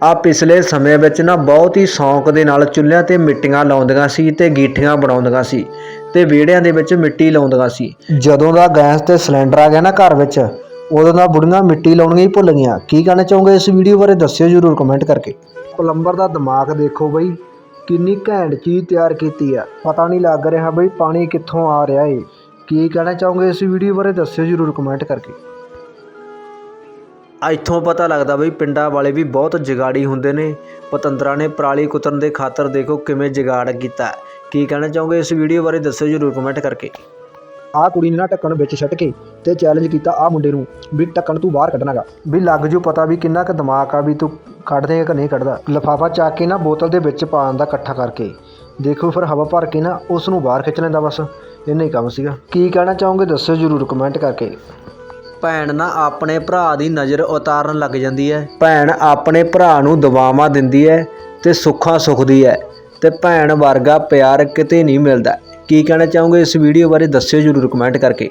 ਆ ਪਿਛਲੇ ਸਮੇਂ ਵਿੱਚ ਨਾ ਬਹੁਤ ਹੀ ਸ਼ੌਂਕ ਦੇ ਨਾਲ ਚੁੱਲ੍ਹਿਆਂ ਤੇ ਮਿੱਟੀਆਂ ਲਾਉਂਦੀਆਂ ਸੀ ਤੇ ਗੀਠੀਆਂ ਬਣਾਉਂਦੀਆਂ ਸੀ ਤੇ ਵਿਹੜਿਆਂ ਦੇ ਵਿੱਚ ਮਿੱਟੀ ਲਾਉਂਦੀਆਂ ਸੀ। ਜਦੋਂ ਦਾ ਗੈਸ ਤੇ ਸਿਲੰਡਰ ਆ ਗਿਆ ਨਾ ਘਰ ਵਿੱਚ, ਉਦੋਂ ਦਾ ਬੁੜੀਆਂ ਮਿੱਟੀ ਲਾਉਣੀਆਂ ਹੀ ਭੁੱਲ ਗਈਆਂ। ਕੀ ਕਹਿਣਾ ਚਾਹੋਗੇ ਇਸ ਵੀਡੀਓ ਬਾਰੇ ਦੱਸਿਓ ਜਰੂਰ ਕਮੈਂਟ ਕਰਕੇ। ਪਲੰਬਰ ਦਾ ਦਿਮਾਗ ਦੇਖੋ ਬਈ, ਕਿੰਨੀ ਘੈਂਟ ਚੀਜ਼ ਤਿਆਰ ਕੀਤੀ ਆ। ਪਤਾ ਨਹੀਂ ਲੱਗ ਰਿਹਾ ਬਈ ਪਾਣੀ ਕਿੱਥੋਂ ਆ ਰਿਹਾ ਏ। ਕੀ ਕਹਿਣਾ ਚਾਹੋਗੇ ਇਸ ਵੀਡੀਓ ਬਾਰੇ ਦੱਸਿਓ ਜਰੂਰ ਕਮੈਂਟ ਕਰਕੇ। ਇੱਥੋਂ ਪਤਾ ਲੱਗਦਾ ਬਈ ਪਿੰਡਾਂ ਵਾਲੇ ਵੀ ਬਹੁਤ ਜਗਾੜੀ ਹੁੰਦੇ ਨੇ। ਪਤੰਦਰਾਂ ਨੇ ਪਰਾਲੀ ਕੁਤਰਨ ਦੇ ਖਾਤਰ ਦੇਖੋ ਕਿਵੇਂ ਜਗਾੜ ਕੀਤਾ। ਕੀ ਕਹਿਣਾ ਚਾਹੋਗੇ? ਇਸ ਵੀਡੀਓ ਬਾਰੇ ਦੱਸਿਓ ਜਰੂਰ ਕਮੈਂਟ ਕਰਕੇ। ਆਹ ਕੁੜੀ ਨੇ ਨਾ ਢੱਕਣ ਵਿੱਚ ਛੱਡ ਕੇ ਤੇ ਚੈਲੰਜ ਕੀਤਾ ਆਹ ਮੁੰਡੇ ਨੂੰ ਵੀ ਢੱਕਣ ਤੂੰ ਬਾਹਰ ਕੱਢਣਾਗਾ ਵੀ ਲੱਗ ਜੂ ਪਤਾ ਵੀ ਕਿੰਨਾ ਕੁ ਦਿਮਾਗ ਆ ਵੀ ਤੂੰ ਕੱਢ ਦੇਗਾ ਕਿ ਨਹੀਂ ਕੱਢਦਾ। ਲਫਾਫਾ ਚੱਕ ਕੇ ਨਾ ਬੋਤਲ ਦੇ ਵਿੱਚ ਪਾ ਦਿੰਦਾ ਇਕੱਠਾ ਕਰਕੇ। ਦੇਖੋ ਫਿਰ ਹਵਾ ਭਰ ਕੇ ਨਾ ਉਸ ਨੂੰ ਬਾਹਰ ਖਿੱਚ ਲੈਂਦਾ ਬਸ। ਇੰਨਾ ਹੀ ਕੰਮ ਸੀਗਾ। ਕੀ ਕਹਿਣਾ ਚਾਹੋਗੇ? ਦੱਸਿਓ ਜਰੂਰ ਕਮੈਂਟ ਕਰਕੇ। ਭੈਣ ਨਾ ਆਪਣੇ ਭਰਾ ਦੀ ਨਜ਼ਰ ਉਤਾਰਨ ਲੱਗ ਜਾਂਦੀ ਹੈ ਭੈਣ ਆਪਣੇ ਭਰਾ ਨੂੰ ਦਵਾਵਾਂ ਦਿੰਦੀ ਹੈ ਤੇ ਸੁੱਖਾਂ ਸੁਖਦੀ ਹੈ ਤੇ ਭੈਣ ਵਰਗਾ ਪਿਆਰ ਕਿਤੇ ਨਹੀਂ ਮਿਲਦਾ। ਕੀ ਕਹਿਣਾ ਚਾਹੋਗੇ ਇਸ ਵੀਡੀਓ ਬਾਰੇ ਦੱਸਿਓ ਜਰੂਰ ਕਮੈਂਟ ਕਰਕੇ।